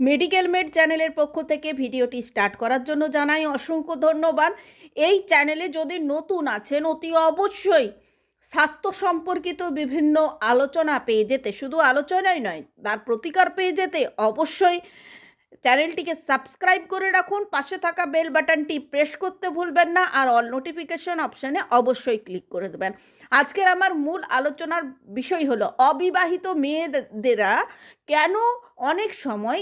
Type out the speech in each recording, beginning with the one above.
Medical made চ্যানেলের পক্ষ থেকে ভিডিওটি স্টার্ট করার জন্য জানাই অসংখ্য ধন্যবাদ। এই চ্যানেলে যদি নতুন আছেন, অতি অবশ্যই স্বাস্থ্য সম্পর্কিত বিভিন্ন আলোচনা পেয়ে যেতে, শুধু আলোচনাই নয়, তার প্রতিকার পেয়ে যেতে অবশ্যই চ্যানেলটিকে সাবস্ক্রাইব করে রাখুন, পাশে থাকা বেল বাটনটি প্রেস করতে ভুলবেন না আর অল নোটিফিকেশন অপশানে অবশ্যই ক্লিক করে দেবেন। আজকের আমার মূল আলোচনার বিষয় হলো, অবিবাহিত মেয়েদেরা কেন অনেক সময়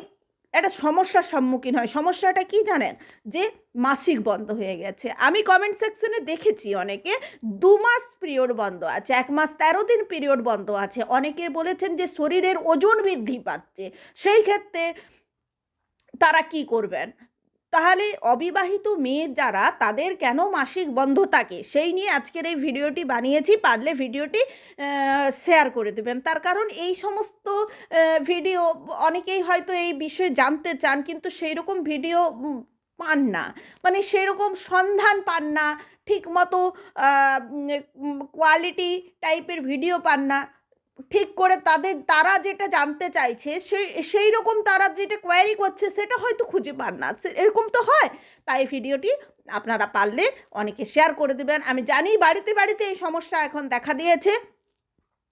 একটা সমস্যার সম্মুখীন হয়। সমস্যাটা কি জানেন? যে মাসিক বন্ধ হয়ে গেছে। আমি কমেন্ট সেকশনে দেখেছি অনেকে দু মাস পিরিয়ড বন্ধ আছে, এক মাস তেরো দিন পিরিয়ড বন্ধ আছে। অনেকে বলেছেন যে শরীরের ওজন বৃদ্ধি পাচ্ছে। সেই ক্ষেত্রে তারা কি করবেন? তাহলে অবিবাহিত মেয়ে যারা, তাদের কেন মাসিক বন্ধ থাকে? সেই নিয়ে আজকের এই ভিডিওটি বানিয়েছি। পারলে ভিডিওটি শেয়ার করে দেবেন। তার কারণ এই সমস্ত ভিডিও অনেকেই হয়তো এই বিষয়ে জানতে চান, কিন্তু সেই রকম ভিডিও পান না। মানে সেরকম সন্ধান পান না ঠিক মতো কোয়ালিটি টাইপের ভিডিও পান না। ঠিক করে তাদের, তারা যেটা জানতে চাইছে, সেই সেই রকম তারা যেটা কোয়ারি করছে, সেটা হয়তো খুঁজে পান না। এরকম তো হয়। তাই ভিডিওটি আপনারা পারলে অনেকে শেয়ার করে দেবেন। আমি জানি বাড়িতে বাড়িতে এই সমস্যা এখন দেখা দিয়েছে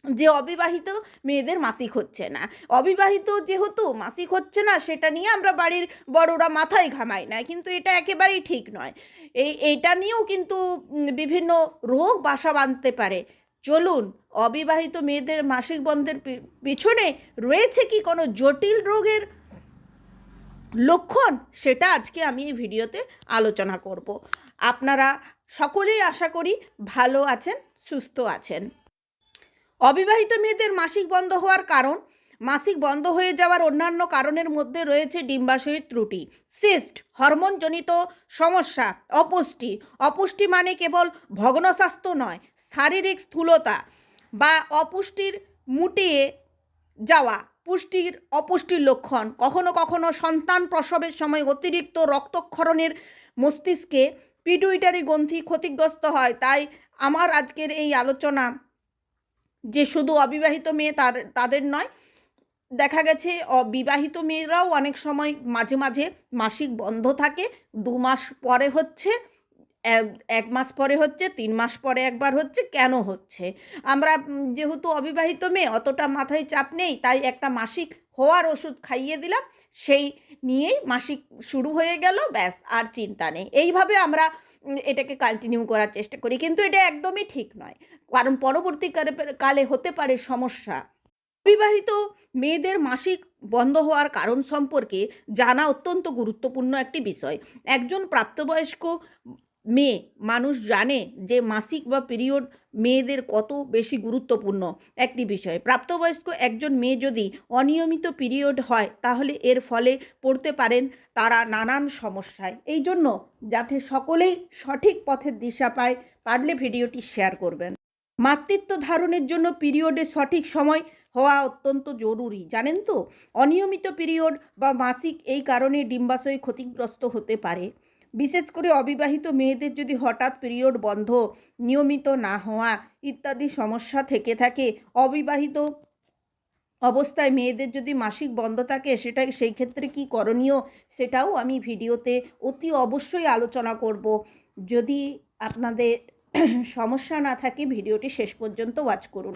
যে অবিবাহিত মেয়েদের মাসিক হচ্ছে না। অবিবাহিত যেহেতু মাসিক হচ্ছে না, সেটা নিয়ে আমরা বাড়ির বড়রা মাথায় ঘামাই না। কিন্তু এটা একেবারেই ঠিক নয়। এই, এইটা নিয়েও কিন্তু বিভিন্ন রোগ বাসা বাঁধতে পারে। চলুন, অবিবাহিত মেয়েদের মাসিক বন্ধের পিছনে রয়েছে কি কোনো জটিল রোগের লক্ষণ? সেটা আজকে আমি এই ভিডিওতে আলোচনা করব। আপনারা সকলেই আশা করি ভালো আছেন, সুস্থ আছেন। অবিবাহিত মেয়েদের মাসিক বন্ধ হওয়ার কারণ? মাসিক বন্ধ হয়ে যাওয়ার অন্যান্য কারণের মধ্যে রয়েছে ডিম্বাশয়ের ত্রুটি, সিস্ট, হরমোনজনিত সমস্যা, অপুষ্টি। অপুষ্টি মানে কেবল ভগ্নস্বাস্থ্য নয় শারীরিক স্থূলতা বা অপুষ্টির মুটিয়ে যাওয়া, পুষ্টির অপুষ্টির লক্ষণ। কখনো কখনো সন্তান প্রসবের সময় অতিরিক্ত রক্তক্ষরণের মস্তিষ্কে পিটুইটারি গ্রন্থি ক্ষতিগ্রস্ত হয়। তাই আমার আজকের এই আলোচনা যে শুধু অবিবাহিত মেয়ে তার, তাদের নয়, দেখা গেছে অবিবাহিত মেয়েরাও অনেক সময় মাঝে মাঝে মাসিক বন্ধ থাকে। দু মাস পরে হচ্ছে এক- মাস পরে হচ্ছে, তিন মাস পরে একবার হচ্ছে, কেন হচ্ছে? আমরা যেহেতু অবিবাহিত মেয়ে, অতটা মাথায় চাপ নেই, তাই একটা মাসিক হওয়ার ওষুধ খাইয়ে দিলাম, সেই নিয়েই মাসিক শুরু হয়ে গেল, ব্যাস, আর চিন্তা নেই। এইভাবে আমরা এটাকে কন্টিনিউ করার চেষ্টা করি, কিন্তু এটা একদমই ঠিক নয়। কারণ পরবর্তীকালে কালে হতে পারে সমস্যা। বিবাহিত মেয়েদের মাসিক বন্ধ হওয়ার কারণ সম্পর্কে জানা অত্যন্ত গুরুত্বপূর্ণ একটি বিষয়। একজন প্রাপ্তবয়স্ক মেয়ে, মানুষ জানে যে মাসিক বা পিরিয়ড মেয়েদের কত বেশি গুরুত্বপূর্ণ। একটি বিষয়, প্রাপ্তবয়স্ক একজন মেয়ে যদি অনিয়মিত পিরিয়ড হয়, তাহলে এর ফলে পড়তে পারেন তারা নানান সমস্যায়। এই জন্য যাতে সকলেই সঠিক পথের দিশা পায়, পারলে ভিডিওটি শেয়ার করবেন। মাতৃত্ব ধারণের জন্য পিরিয়ডের সঠিক সময় হওয়া অত্যন্ত জরুরি, জানেন তো? অনিয়মিত পিরিয়ড বা মাসিক এই কারণে ডিম্বাশয় ক্ষতিগ্রস্ত হতে পারে। বিশেষ করে অবিবাহিত মেয়েদের যদি হঠাৎ পিরিয়ড বন্ধ, নিয়মিত না হওয়া ইত্যাদি সমস্যা থেকে থাকে, অবিবাহিত অবস্থায় মেয়েদের যদি মাসিক বন্ধ থাকে সেটা সেই ক্ষেত্রে কি করণীয় সেটাও আমি ভিডিওতে অতি অবশ্যই আলোচনা করব। যদি আপনাদের সমস্যা না থাকে, ভিডিওটি শেষ পর্যন্ত ওয়াচ করুন।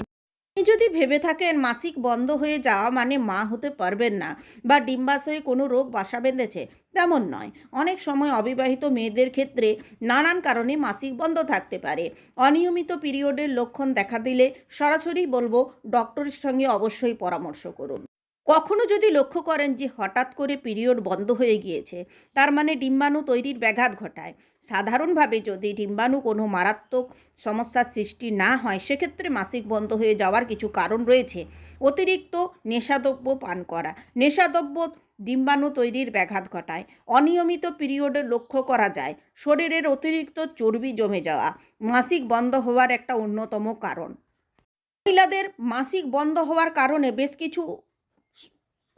যদি ভেবে থাকেন মাসিক বন্ধ হয়ে যাওয়া মানে মা হতে পারবেন না বা ডিম্বাশয়ে কোনো রোগ বাসা বেঁধেছে, তেমন নয়। অনেক সময় অবিবাহিত মেয়েদের ক্ষেত্রে নানান কারণে মাসিক বন্ধ থাকতে পারে। অনিয়মিত পিরিয়ডের লক্ষণ দেখা দিলে সরাসরি বলব ডক্টরের সঙ্গে অবশ্যই পরামর্শ করুন। কখনো যদি লক্ষ্য করেন যে হঠাৎ করে পিরিয়ড বন্ধ হয়ে গিয়েছে, তার মানে ডিম্বাণু তৈরির ব্যাঘাত ঘটায়। সাধারণভাবে যদি ডিম্বাণু কোনো মারাত্মক সমস্যার সৃষ্টি না হয়, সেক্ষেত্রে মাসিক বন্ধ হয়ে যাওয়ার কিছু কারণ রয়েছে। অতিরিক্ত নেশাদ্রব্য পান করা। নেশাদ্রব্য ডিম্বাণু তৈরির ব্যাঘাত ঘটায়। অনিয়মিত পিরিয়ডে লক্ষ্য করা যায়। শরীরের অতিরিক্ত চর্বি জমে যাওয়া মাসিক বন্ধ হওয়ার একটা অন্যতম কারণ। মহিলাদের মাসিক বন্ধ হওয়ার কারণে বেশ কিছু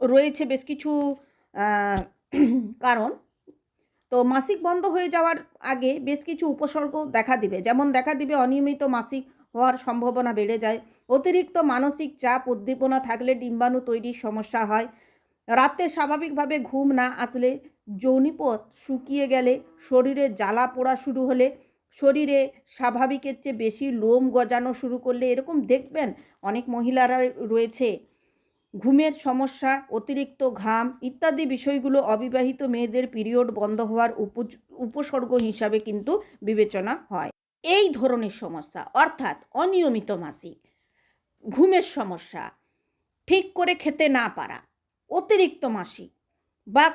রয়েছে, বেশ কিছু কারণ। তো মাসিক বন্ধ হয়ে যাওয়ার আগে বেশ কিছু উপসর্গ দেখা দিবে। যেমন দেখা দিবে অনিয়মিত মাসিক হওয়ার সম্ভাবনা বেড়ে যায়, অতিরিক্ত মানসিক চাপ, উদ্দীপনা থাকলে ডিম্বাণু তৈরির সমস্যা হয়। রাতে স্বাভাবিকভাবে ঘুম না আসলে যৌনিপথ শুকিয়ে গেলে শরীরে জ্বালা পোড়া শুরু হলে শরীরে স্বাভাবিকের চেয়ে বেশি লোম গজানো শুরু করলে এরকম দেখবেন অনেক মহিলারা রয়েছে। ঘুমের সমস্যা, অতিরিক্ত ঘাম ইত্যাদি বিষয়গুলো অবিবাহিত মেয়েদের পিরিয়ড বন্ধ হওয়ার উপ- উপসর্গ হিসাবে কিন্তু বিবেচনা হয়। এই ধরনের সমস্যা, অর্থাৎ অনিয়মিত মাসিক, ঘুমের সমস্যা, ঠিক করে খেতে না পারা, অতিরিক্ত মাসিক বা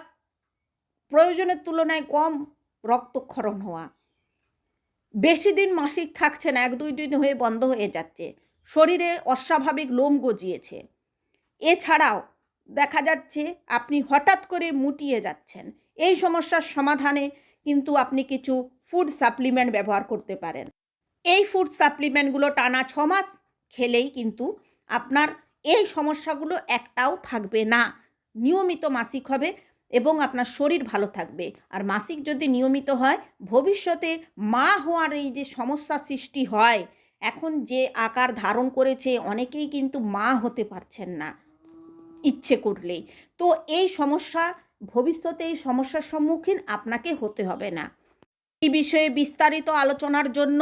প্রয়োজনের তুলনায় কম রক্তক্ষরণ হওয়া, বেশি দিন মাসিক থাকছে না, এক দুই দিন হয়ে বন্ধ হয়ে যাচ্ছে, শরীরে অস্বাভাবিক লোম গজিয়েছে এছাড়াও দেখা যাচ্ছে আপনি হঠাৎ করে মুটিয়ে যাচ্ছেন। এই সমস্যার সমাধানে কিন্তু আপনি কিছু ফুড সাপ্লিমেন্ট ব্যবহার করতে পারেন। এই ফুড সাপ্লিমেন্টগুলো টানা ছ মাস খেলেই কিন্তু আপনার এই সমস্যাগুলো একটাও থাকবে না। নিয়মিত মাসিক হবে এবং আপনার শরীর ভালো থাকবে। আর মাসিক যদি নিয়মিত হয়, ভবিষ্যতে মা হওয়ার এই যে সমস্যা সৃষ্টি হয়, এখন যে আকার ধারণ করেছে, অনেকেই কিন্তু মা হতে পারছেন না। ইচ্ছে করলেই। তো এই সমস্যা, ভবিষ্যতে এই সমস্যার সম্মুখীন আপনাকে হতে হবে না। এই বিষয়ে বিস্তারিত আলোচনার জন্য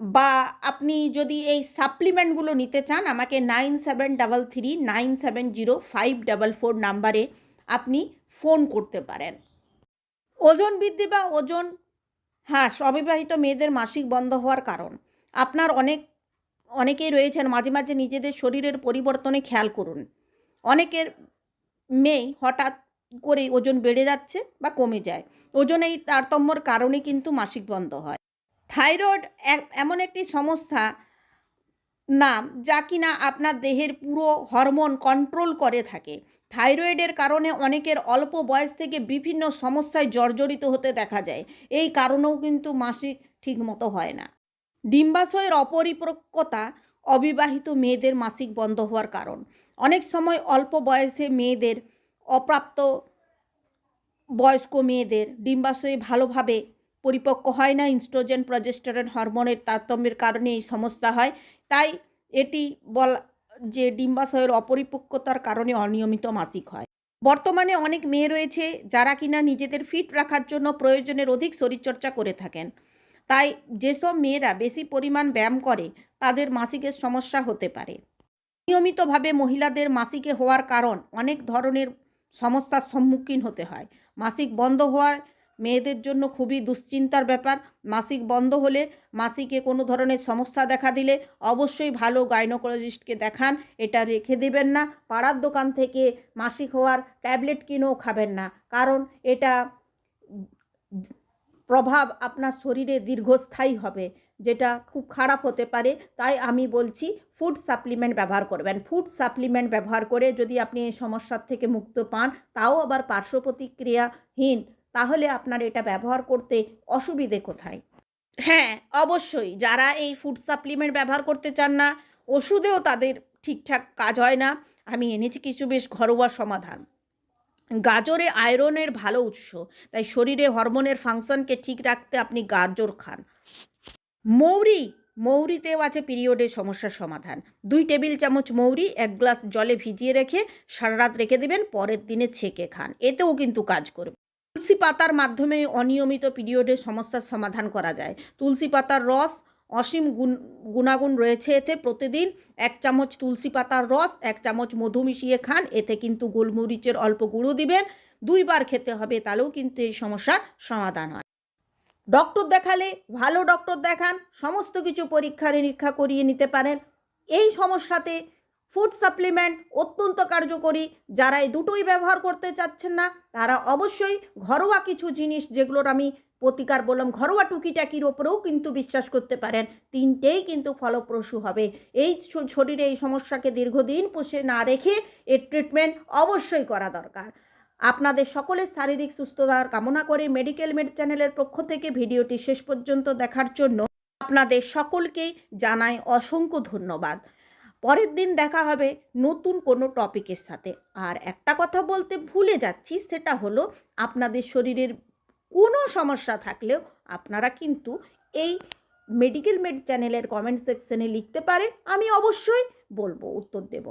বা আপনি যদি এই সাপ্লিমেন্টগুলো নিতে চান, আমাকে nine seven double three, nine seven zero, five double four নাম্বারে আপনি ফোন করতে পারেন। ওজন বৃদ্ধি বা ওজন হ্রাস, অবিবাহিত মেয়েদের মাসিক বন্ধ হওয়ার কারণ। আপনার অনেক অনেকেই রয়েছেন, মাঝে মাঝে নিজেদের শরীরের পরিবর্তনে খেয়াল করুন। অনেকের মেয়ে হঠাৎ করে ওজন বেড়ে যাচ্ছে বা কমে যায়। ওজন এই তারতম্যর কারণে কিন্তু মাসিক বন্ধ হয়। থাইরয়েড এমন একটি সমস্যা নাম যা কিনা আপনার দেহের পুরো হরমোন কন্ট্রোল করে থাকে। থাইরয়েডের কারণে অনেকের অল্প বয়স থেকে বিভিন্ন সমস্যায় জর্জরিত হতে দেখা যায়। এই কারণেও কিন্তু মাসিক ঠিকমতো হয় না। ডিম্বাশয়ের অপরিপক্কতা অবিবাহিত মেয়েদের মাসিক বন্ধ হওয়ার কারণ। অনেক সময় অল্প বয়সে মেয়েদের, অপ্রাপ্ত বয়স্ক মেয়েদের ডিম্বাশয়ে ভালোভাবে পরিপক্ক হয় না ইনস্ট্রোজেন প্রজেস্টেরন হরমোনের তারতম্যের কারণে এই সমস্যা হয়। তাই এটি বলা, যে ডিম্বাশয়ের অপরিপক্কতার কারণে অনিয়মিত মাসিক হয়। বর্তমানে অনেক মেয়ে রয়েছে যারা কিনা নিজেদের ফিট রাখার জন্য প্রয়োজনের অধিক শরীরচর্চা করে থাকেন। তাই যেসব মেয়েরা বেশি পরিমাণ ব্যায়াম করে, তাদের মাসিকের সমস্যা হতে পারে। নিয়মিতভাবে মহিলাদের মাসিকে হওয়ার কারণ অনেক ধরনের সমস্যার সম্মুখীন হতে হয়। মাসিক বন্ধ হওয়ার মেয়েদের জন্য খুবই দুশ্চিন্তার ব্যাপার। মাসিক বন্ধ হলে মাসিকে কোনো ধরনের সমস্যা দেখা দিলে অবশ্যই ভালো গাইনোকোলজিস্টকে দেখান, এটা রেখে দেবেন না। পাড়ার দোকান থেকে মাসিক হওয়ার ট্যাবলেট কিনেও খাবেন না, কারণ এটা প্রভাব আপনার শরীরে দীর্ঘস্থায়ী হবে, যেটা খুব খারাপ হতে পারে। তাই আমি বলছি ফুড সাপ্লিমেন্ট ব্যবহার করবেন। ফুড সাপ্লিমেন্ট ব্যবহার করে যদি আপনি এই সমস্যার থেকে মুক্ত পান, তাও আবার পার্শ্ব প্রতিক্রিয়াহীন, তাহলে আপনার এটা ব্যবহার করতে অসুবিধে কোথায়? হ্যাঁ অবশ্যই। যারা এই ফুড সাপ্লিমেন্ট ব্যবহার করতে চান না, ওষুধেও তাদের ঠিকঠাক কাজ হয় না। আমি এনেছি কিছু বেশ ঘরোয়া সমাধান। গাজরে আয়রনের ভালো উৎস, তাই শরীরে হরমোনের ফাংশনকে ঠিক রাখতে আপনি গাজর খান। মৌরি, মৌরিতেও আছে পিরিয়ডের সমস্যার সমাধান। দুই টেবিল চামচ মৌরি, এক গ্লাস জলে ভিজিয়ে রেখে সারা রাত রেখে দেবেন, পরের দিনে ছেঁকে খান। এতেও কিন্তু কাজ করবে। তুলসী পাতার মাধ্যমে অনিয়মিত পিরিয়ডের সমস্যার সমাধান করা যায়। তুলসী পাতার রস অসীম গুণ, গুণাগুণ রয়েছে এতে। প্রতিদিন এক চামচ তুলসী পাতার রস, এক চামচ মধু মিশিয়ে খান। এতে কিন্তু গোলমরিচের অল্প গুঁড়ো দিবেন। দুইবার খেতে হবে, তাহলেও কিন্তু এই সমস্যার সমাধান হয়। ডক্টর দেখালে ভালো ডক্টর দেখান, সমস্ত কিছু পরীক্ষা নিরীক্ষা করিয়ে নিতে পারেন। এই সমস্যাতে ফুড সাপ্লিমেন্ট অত্যন্ত কার্যকরী। যারা এই দুটোই ব্যবহার করতে চাচ্ছেন না, তারা অবশ্যই ঘরোয়া কিছু জিনিস যেগুলোর আমি প্রতিকার বললাম, ঘরোয়া টুকিটাকির ওপরেও কিন্তু বিশ্বাস করতে পারেন, তিনটেই কিন্তু ফলপ্রসূ হবে। এই শরীরে এই সমস্যাকে দীর্ঘদিন পুষে না রেখে এর ট্রিটমেন্ট অবশ্যই করা দরকার। আপনাদের সকলের শারীরিক সুস্থতার কামনা করে মেডিকেল মেড চ্যানেলের পক্ষ থেকে ভিডিওটি শেষ পর্যন্ত দেখার জন্য আপনাদের সকলকেই জানাই অসংখ্য ধন্যবাদ। পরের দিন দেখা হবে নতুন কোনো টপিকের সাথে। আর একটা কথা বলতে ভুলে যাচ্ছি, সেটা হলো আপনাদের শরীরের কোনো সমস্যা থাকলেও আপনারা কিন্তু এই মেডিকেল মেড চ্যানেলের কমেন্ট সেকশনে লিখতে পারে আমি অবশ্যই বলব, উত্তর দেব।